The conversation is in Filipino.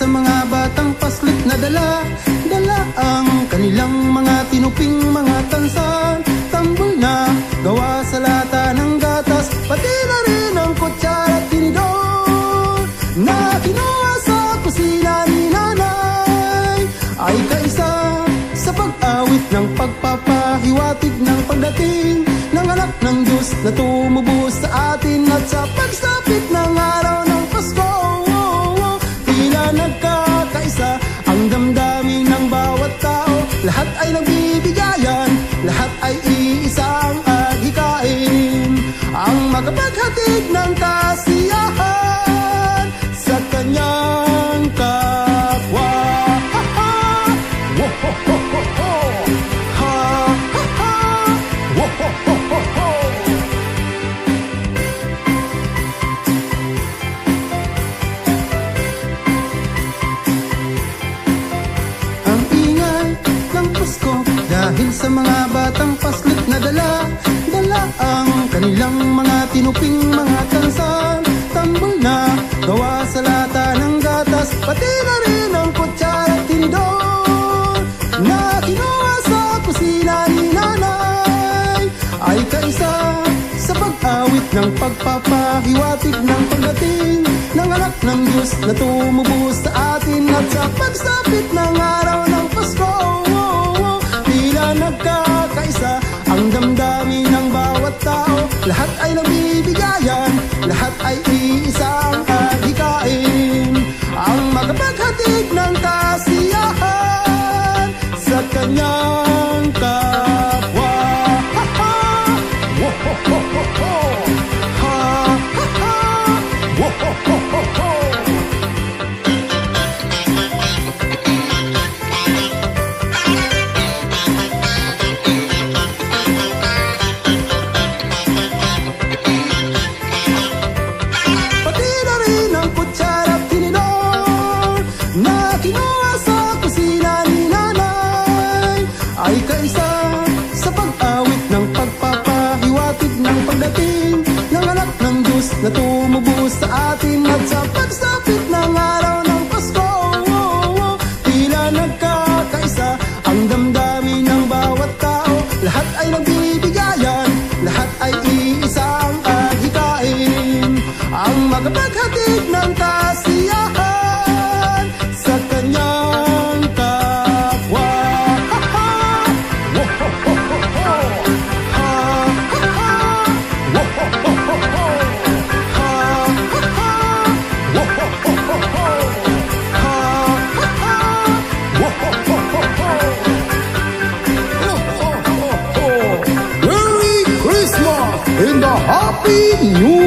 sa mga batang paslit na dala Dala ang kanilang mga tinuping mga tansan. Tambol na gawa sa lata ng gatas Pati na rin ang kutsara at tinidor Na kinuha sa kusina ni nanay. Ay kaisa sa pag-awit ng pagpapahiwatig ng pagdating Ng anak ng Diyos na tumubos ay nagbibigayan, lahat ay iisang adhikain Ang magpaghatid ng kasiyahan sa mga batang paslit na dala. Dala ang kanilang mga tinuping mga tansan Tambol na gawa sa lata ng gatas. Pati na rin ang kutsara at tinidor Na kinuha sa kusina ni nanay. Ay kaisa sa pag-awit ng pagpapahiwatig ng pagdating ng anak ng Diyos na tumubos sa atin at sa pagsapit ng araw ay iisang adhikain Ang magpaghatid ng kasiyahan sa kanyang Ay kaisa sa pag-awit ng pagpapahiwatig ng pagdating Ng anak ng Diyos na tumubos sa atin At sa pagsapit ng araw ng Pasko. Tila nagkakaisa ang damdamin ng bawat tao. Lahat ay nagbibigayan, lahat ay iisang adhikain Ang magpaghatid ng kasiyahan Happy